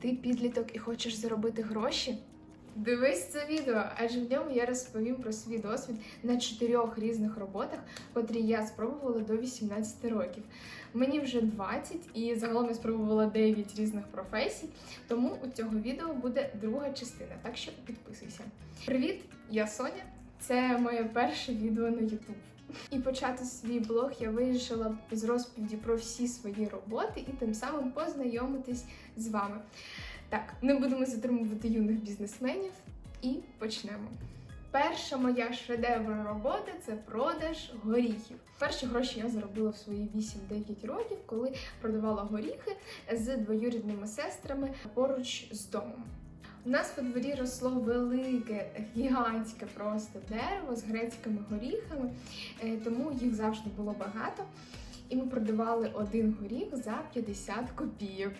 Ти підліток і хочеш заробити гроші? Дивись це відео, адже в ньому я розповім про свій досвід на чотирьох різних роботах, котрі я спробувала до 18 років. Мені вже 20 і загалом я спробувала 9 різних професій, тому у цього відео буде друга частина, так що підписуйся. Привіт, я Соня. Це моє перше відео на YouTube. І почати свій блог я вирішила з розповіді про всі свої роботи і тим самим познайомитись з вами. Так, не будемо затримувати юних бізнесменів і почнемо. Перша моя шедевр робота це продаж горіхів. Перші гроші я заробила в свої 8-9 років, коли продавала горіхи з двоюрідними сестрами поруч з домом. У нас по дворі росло велике, гігантське просто дерево з грецькими горіхами, е, тому їх завжди було багато. І ми продавали один горіх за 50 копійок.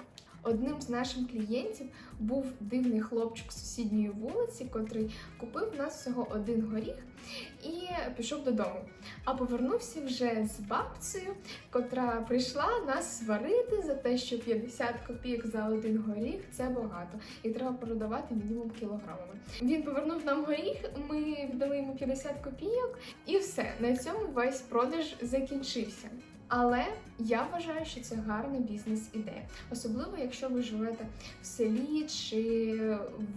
Одним з наших клієнтів був дивний хлопчик з сусідньої вулиці, котрий купив в нас всього один горіх і пішов додому. А повернувся вже з бабцею, котра прийшла нас сварити за те, що 50 копійок за один горіх це багато, і треба продавати мінімум кілограмами. Він повернув нам горіх, ми віддали йому 50 копійок, і все. На цьому весь продаж закінчився. Але я вважаю, що це гарна бізнес-ідея, особливо якщо ви живете в селі чи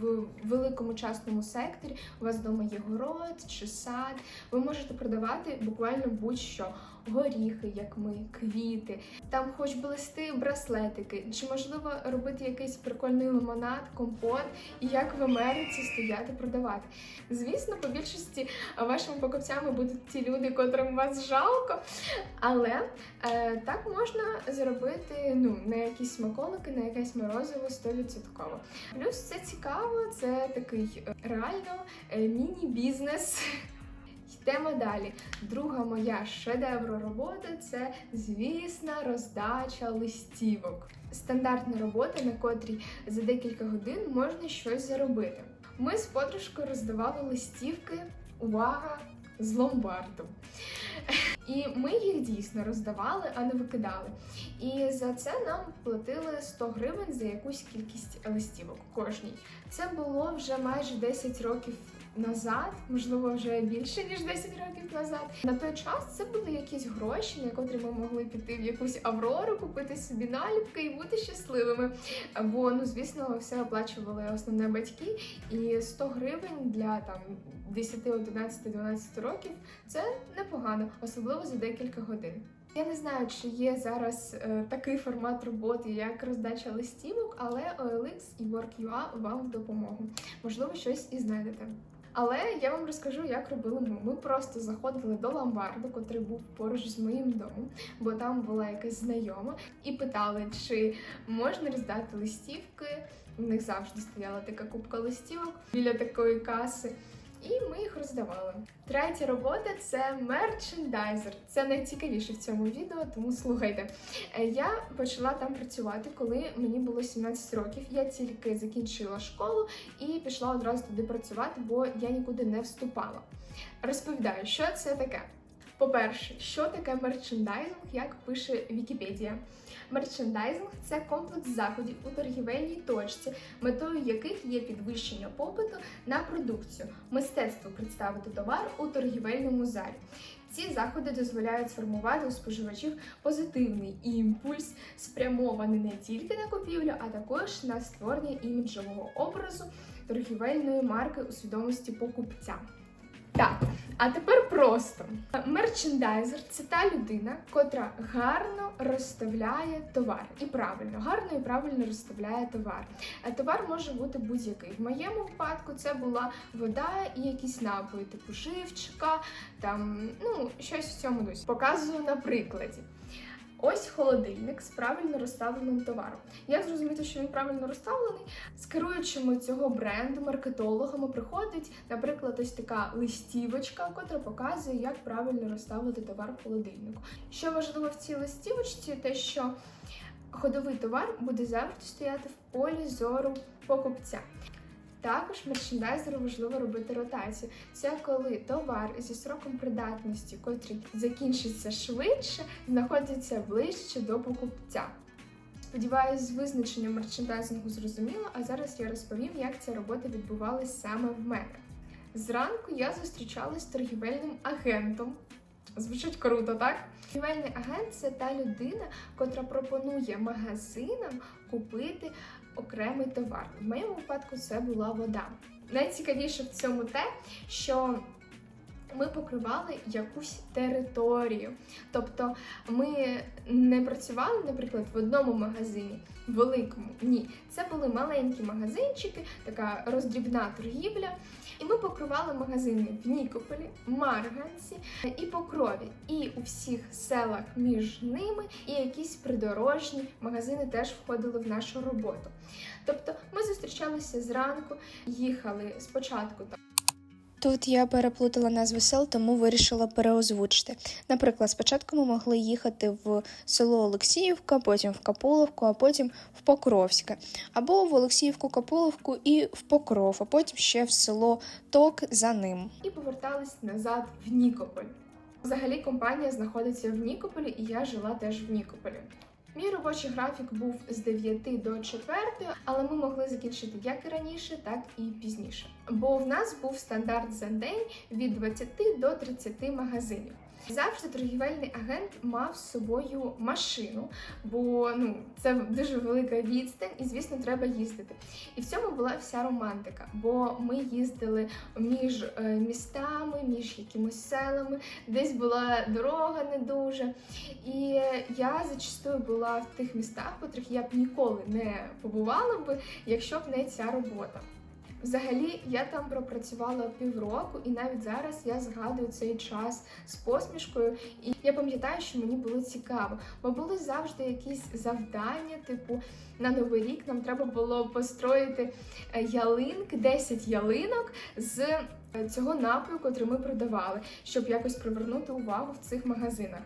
в великому частному секторі. У вас вдома є город чи сад. Ви можете продавати буквально будь-що. Горіхи, як ми, квіти, там хоч би листи, браслетики, чи можливо робити якийсь прикольний лимонад, компот, і як в Америці стояти продавати. Звісно, по більшості вашими покупцями будуть ті люди, котрим вас жалко, але Е, так можна заробити ну, на якісь смаколики, на якесь морозиво 100%. Плюс це цікаво, це такий е, реально е, міні-бізнес. Йдемо далі. Друга моя шедевр робота це, звісна, роздача листівок. Стандартна робота, на котрій за декілька годин можна щось заробити. Ми з подружкою роздавали листівки. Увага! З ломбарду. І ми їх дійсно роздавали, а не викидали. І за це нам платили 100 гривень за якусь кількість листівок кожній. Це було вже майже 10 років назад, можливо, вже більше ніж 10 років назад. На той час це були якісь гроші, на котрі ми могли піти в якусь аврору, купити собі наліпки і бути щасливими. Бо ну, звісно, все оплачували основне батьки, і 100 гривень для там 10, 11, 12 років це непогано, особливо за декілька годин. Я не знаю, чи є зараз е, такий формат роботи, як роздача листівок, але OLX і Work.ua вам в допомогу. Можливо, щось і знайдете. Але я вам розкажу, як робили ми. Ми просто заходили до ломбарду, котрий був поруч з моїм домом, бо там була якась знайома, і питали, чи можна роздати листівки. У них завжди стояла така купка листівок біля такої каси. І ми їх роздавали. Третя робота це мерчендайзер. Це найцікавіше в цьому відео, тому слухайте. Е, Я почала там працювати, коли мені було 17 років. Я тільки закінчила школу і пішла одразу туди працювати, бо я нікуди не вступала. Розповідаю, що це таке. По-перше, що таке мерчендайзинг, як пише Вікіпедія. Мерчендайзинг це комплекс заходів у торгівельній точці, метою яких є підвищення попиту на продукцію, мистецтво представити товар у торгівельному залі. Ці заходи дозволяють сформувати у споживачів позитивний імпульс, спрямований не тільки на купівлю, а також на створення іміджового образу торгівельної марки у свідомості покупця. Так, а тепер просто мерчендайзер це та людина, котра гарно розставляє товар. І правильно, гарно і правильно розставляє товар. Товар може бути будь-який. В моєму випадку це була вода і якісь напої, типу живчика, там ну щось в цьому дусі. Показую на прикладі. Ось холодильник з правильно розставленим товаром. Як зрозуміти, що він правильно розставлений? З керуючими цього бренду, маркетологами приходить, наприклад, ось така листівочка, котра показує, як правильно розставити товар в холодильнику. Що важливо в цій листівочці, те, що ходовий товар буде завжди стояти в полі зору покупця. Також мерчендайзеру важливо робити ротацію. Це коли товар зі сроком придатності, котрий закінчиться швидше, знаходиться ближче до покупця. Сподіваюсь, з визначенням мерчендайзингу зрозуміло, а зараз я розповім, як ця робота відбувалась саме в мене. Зранку я зустрічалась з торгівельним агентом. Звучить круто, так? Торгівельний агент це та людина, котра пропонує магазинам купити окремий товар. В моєму випадку це була вода. Найцікавіше в цьому те, що ми покривали якусь територію. Тобто ми не працювали, наприклад, в одному магазині, великому. Ні, це були маленькі магазинчики, така роздрібна торгівля. І ми покривали магазини в Нікополі, Марганці і Покрові. І у всіх селах між ними, і якісь придорожні магазини теж входили в нашу роботу. Тобто ми зустрічалися зранку, їхали спочатку там. Тут я переплутала назви сел, тому вирішила переозвучити. Наприклад, спочатку ми могли їхати в село Олексіївка, потім в Капуловку, а потім в Покровське, або в Олексіївку, Капуловку і в Покров, а потім ще в село Ток за ним. і повертались назад в Нікополь. Взагалі компанія знаходиться в Нікополі, і я жила теж в Нікополі. Мій робочий графік був з 9 до 4, але ми могли закінчити як і раніше, так і пізніше. Бо в нас був стандарт за день від 20 до 30 магазинів. Завжди торгівельний агент мав з собою машину, бо ну це дуже велика відстань, і звісно, треба їздити. І в цьому була вся романтика, бо ми їздили між е, містами, між якимось селами, десь була дорога не дуже. І я зачастую була в тих містах, в котрих я б ніколи не побувала би, якщо б не ця робота. Взагалі, я там пропрацювала півроку, і навіть зараз я згадую цей час з посмішкою. І я пам'ятаю, що мені було цікаво, бо були завжди якісь завдання, типу на новий рік нам треба було построїти е, ялинки, 10 ялинок з е, цього напою, котрий ми продавали, щоб якось привернути увагу в цих магазинах.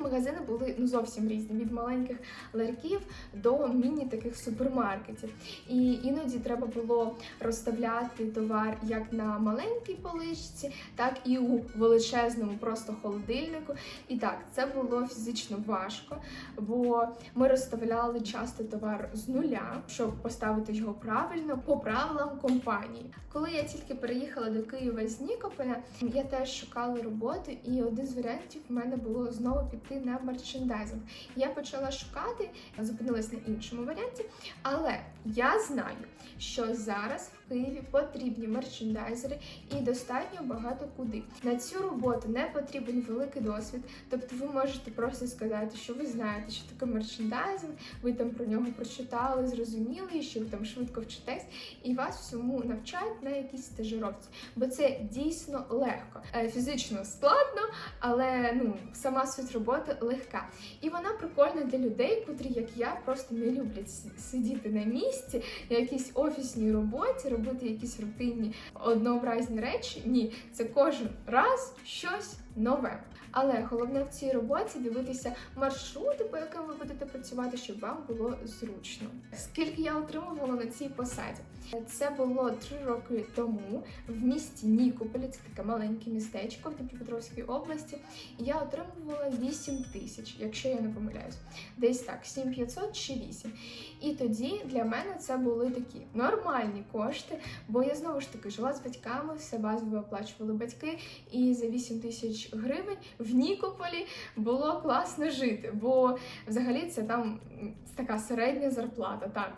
Магазини були ну зовсім різні від маленьких ларьків до міні-таких супермаркетів. І іноді треба було розставляти товар як на маленькій поличці, так і у величезному просто холодильнику. І так, це було фізично важко, бо ми розставляли часто товар з нуля, щоб поставити його правильно по правилам компанії. Коли я тільки переїхала до Києва з Нікополя, я теж шукала роботу, і один з варіантів в мене було знову піти на мерчендайзинг. Я почала шукати, зупинилась на іншому варіанті, але я знаю, що зараз в Києві потрібні мерчендайзери і достатньо багато куди. На цю роботу не потрібен великий досвід, тобто ви можете просто сказати, що ви знаєте, що таке мерчендайзинг, ви там про нього прочитали, зрозуміли, що ви там швидко вчитесь, і вас всьому навчають на якійсь стажировці, бо це дійсно легко. Е, Фізично складно, але ну сама суть роботи легка. І вона прикольна для людей, котрі, як я, просто не люблять сидіти на місці, на якійсь офісній роботі, робити якісь рутинні однообразні речі. Ні, це кожен раз щось нове. Але головне в цій роботі дивитися маршрути, по яким ви будете працювати, щоб вам було зручно. Скільки я отримувала на цій посаді? Це було три роки тому в місті Нікополі, це таке маленьке містечко в Дніпропетровській області. Я отримувала 8 тисяч, якщо я не помиляюсь, десь так, 7500 чи 8. І тоді для мене це були такі нормальні кошти, бо я знову ж таки жила з батьками, все базово оплачували батьки, і за 8 тисяч гривень в Нікополі було класно жити, бо взагалі це там така середня зарплата. Так.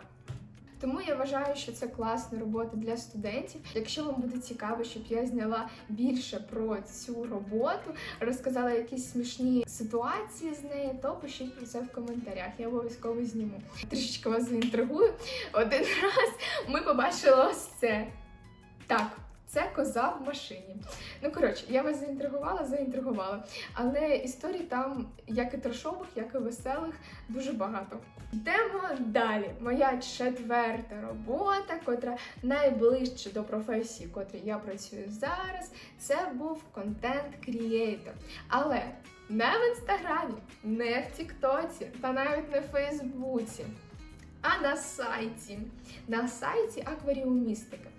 Тому я вважаю, що це класна робота для студентів. Якщо вам буде цікаво, щоб я зняла більше про цю роботу, розказала якісь смішні ситуації з нею, то пишіть про це в коментарях. Я обов'язково зніму. Трішечки вас заінтригую. Один раз ми побачили ось це. Так. Це коза в машині. Ну коротше, я вас заінтригувала, заінтригувала. Але історій там як і трешових, як і веселих, дуже багато. Йдемо далі. Моя четверта робота, котра найближче до професії, котрій я працюю зараз, це був контент-крієйтор. Але не в інстаграмі, не в Тіктоці та навіть не в Фейсбуці, а на сайті. На сайті Акваріумістика.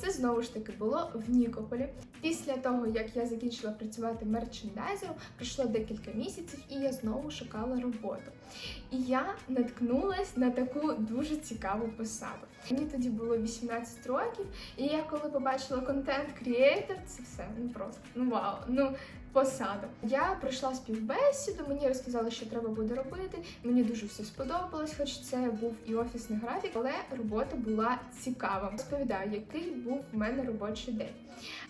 Це знову ж таки було в Нікополі. Після того, як я закінчила працювати мерчендайзером, пройшло декілька місяців, і я знову шукала роботу. І я наткнулась на таку дуже цікаву посаду. Мені тоді було 18 років, і я коли побачила контент креатор, це все ну просто ну вау. Ну посаду. Я пройшла співбесіду, мені розказали, що треба буде робити. Мені дуже все сподобалось, хоч це був і офісний графік, але робота була цікава. Розповідаю, який був в мене робочий день.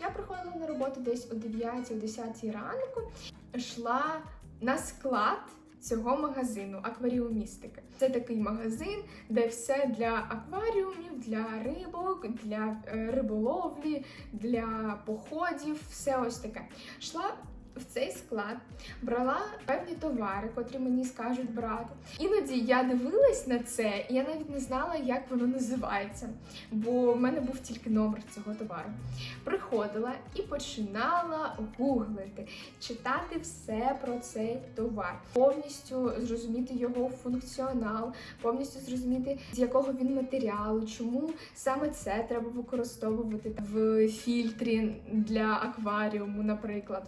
Я приходила на роботу десь о 9-10 ранку, йшла на склад. Цього магазину акваріумістики. Це такий магазин, де все для акваріумів, для рибок, для е, риболовлі, для походів, все ось таке. Йшла в цей склад, брала певні товари, котрі мені скажуть брати. Іноді я дивилась на це, і я навіть не знала, як воно називається, бо в мене був тільки номер цього товару. Приходила і починала гуглити, читати все про цей товар, повністю зрозуміти його функціонал, повністю зрозуміти, з якого він матеріалу, чому саме це треба використовувати в фільтрі для акваріуму, наприклад.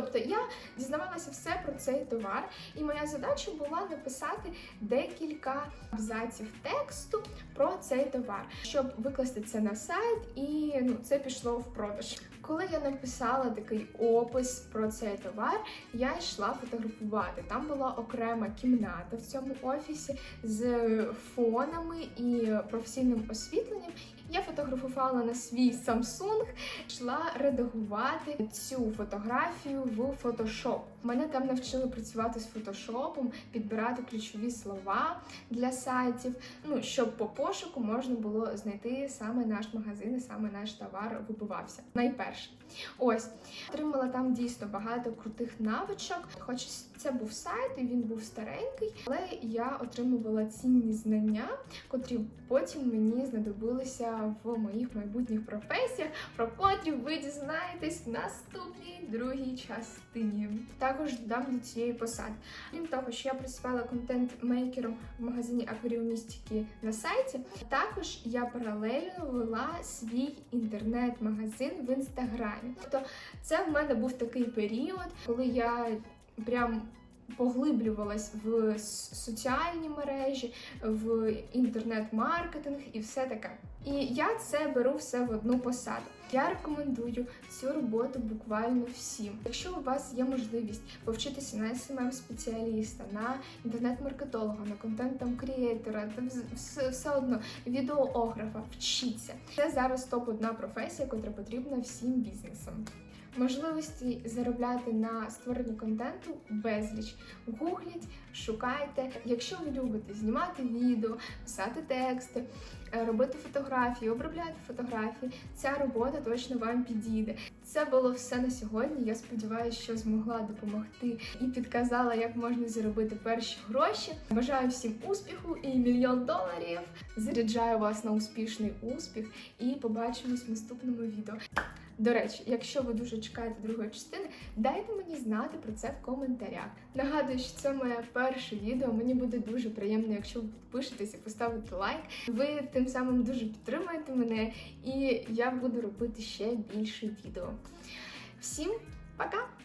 Тобто я дізнавалася все про цей товар, і моя задача була написати декілька абзаців тексту про цей товар, щоб викласти це на сайт, і ну це пішло в продаж. Коли я написала такий опис про цей товар, я йшла фотографувати. Там була окрема кімната в цьому офісі з фонами і професійним освітленням. Я фотографувала на свій Samsung, йшла редагувати цю фотографію в Photoshop. Мене там навчили працювати з фотошопом, підбирати ключові слова для сайтів. Ну щоб по пошуку можна було знайти саме наш магазин, і саме наш товар вибивався. Найперше, ось отримала там дійсно багато крутих навичок. Хоч це був сайт, і він був старенький, але я отримувала цінні знання, котрі потім мені знадобилися в моїх майбутніх професіях, про котрі ви дізнаєтесь в наступній другій частині. Також додам до цієї посади. Крім того, що я працювала контент-мейкером в магазині акваріумістики на сайті, також я паралельно вела свій інтернет-магазин в інстаграмі. Тобто, це в мене був такий період, коли я прям поглиблювалась в соціальні мережі, в інтернет-маркетинг і все таке. І я це беру все в одну посаду. Я рекомендую цю роботу буквально всім. Якщо у вас є можливість повчитися на smm спеціаліста, на інтернет-маркетолога, на контентом креатора, та все, одно відеоографа, вчіться. Це зараз топ 1 професія, яка потрібна всім бізнесам. Можливості заробляти на створенні контенту безліч. Гугліть, шукайте. Якщо ви любите знімати відео, писати тексти, е, робити фотографії, обробляти фотографії, ця робота точно вам підійде. Це було все на сьогодні. Я сподіваюся, що змогла допомогти і підказала, як можна заробити перші гроші. Бажаю всім успіху і мільйон доларів. Заряджаю вас на успішний успіх і побачимось в наступному відео. До речі, якщо ви дуже чекаєте другої частини, дайте мені знати про це в коментарях. Нагадую, що це моє перше відео. Мені буде дуже приємно, якщо ви підпишетесь і поставите лайк. Ви тим самим дуже підтримуєте мене, і я буду робити ще більше відео. Всім пока!